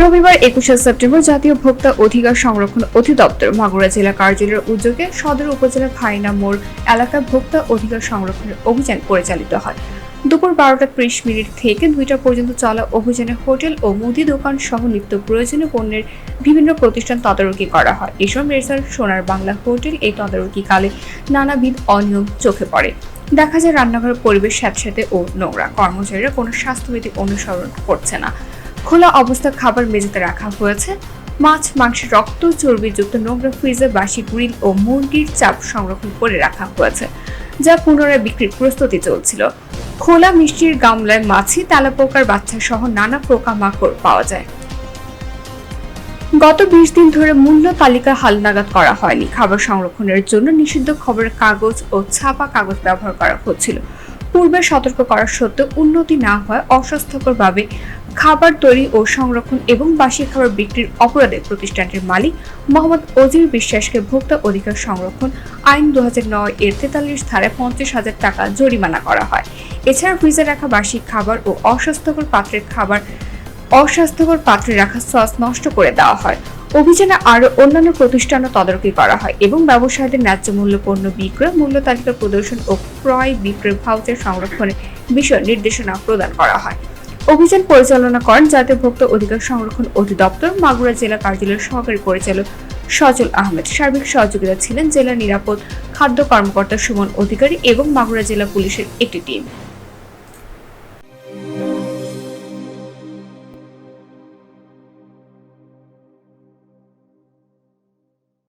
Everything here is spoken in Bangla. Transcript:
রবিবার একুশে সেপ্টেম্বর জাতীয় ভোক্তা অধিকার সংরক্ষণ অধিদপ্তর মাগুরা জেলা কার্যালয়ের উদ্যোগে সদর উপজেলা ভাইনা মোড় এলাকায় ভোক্তা অধিকার সংরক্ষণের অভিযান পরিচালিত হয়। দুপুর বারোটা ত্রিশ মিনিট থেকে দুইটা পর্যন্ত চলা অভিযানে হোটেল ও মুদি দোকান সহ নিত্য প্রয়োজনীয় পণ্যের বিভিন্ন প্রতিষ্ঠান তদারকি করা হয়। এসব রেসার সোনার বাংলা হোটেল এই তদারকিকালে নানাবিধ অনিয়ম চোখে পড়ে। দেখা যায় রান্নাঘরের পরিবেশ স্যাঁতস্যাঁতে ও নোংরা। কর্মচারীরা কোনো স্বাস্থ্যবিধি অনুসরণ করছে না। খোলা অবস্থা খাবার মেঝেতে রাখা হয়েছে। মাছ, মাংসের রক্ত, চর্বিযুক্ত নোংরা ফ্রিজে বাসি গ্রিল ও মুরগির চাপ সংরক্ষণ করে রাখা হয়েছে, যা পুনরায় বিক্রির প্রস্তুতি চলছিল। খোলা মিষ্টির গামলায় মাছি, তেলাপোকার বাচ্চা সহ নানা পোকামাকড় পাওয়া যায়। গত বিশ দিন ধরে মূল্য তালিকা হালনাগাদ করা হয়নি। খাবার সংরক্ষণের জন্য নিষিদ্ধ খবরের কাগজ ও ছাপা কাগজ ব্যবহার করা হচ্ছিল। পূর্বে সতর্ক করা সত্ত্বেও উন্নতি না হয় অস্বাস্থ্যকরভাবে খাবার তৈরি ও সংরক্ষণ এবং বাসি খাবার বিক্রির অপরাধে প্রতিষ্ঠানটির মালিক মোহাম্মদ অজির বিশ্বাসকে ভোক্তা অধিকার সংরক্ষণ আইন দু হাজার নয় এর তেতাল্লিশ ধারায় পঞ্চাশ হাজার টাকা জরিমানা করা হয়। এছাড়া ফ্রিজে রাখা বাসি খাবার ও অস্বাস্থ্যকর পাত্রের খাবার, অস্বাস্থ্যকর পাত্রে রাখা সস নষ্ট করে দেওয়া হয়। অভিযানে আরও অন্যান্য প্রতিষ্ঠানও তদারকি করা হয় এবং ব্যবসায়ীদের ন্যায্য মূল্য পণ্য বিক্রয়, মূল্য তালিকা প্রদর্শন ও ক্রয় বিক্রয় ভাউচার সংরক্ষণের বিষয়ে নির্দেশনা প্রদান করা হয়। অভিযান পরিচালনা করেন জাতীয় ভোক্তা অধিকার সংরক্ষণ অধিদপ্তর, মাগুরা জেলা কার্যালয়ের সহকারী পরিচালক সজল আহমেদ। সার্বিক সহযোগিতা ছিলেন জেলা নিরাপদ খাদ্য কর্মকর্তা সুমন অধিকারী এবং মাগুরা জেলা পুলিশের একটি টিম।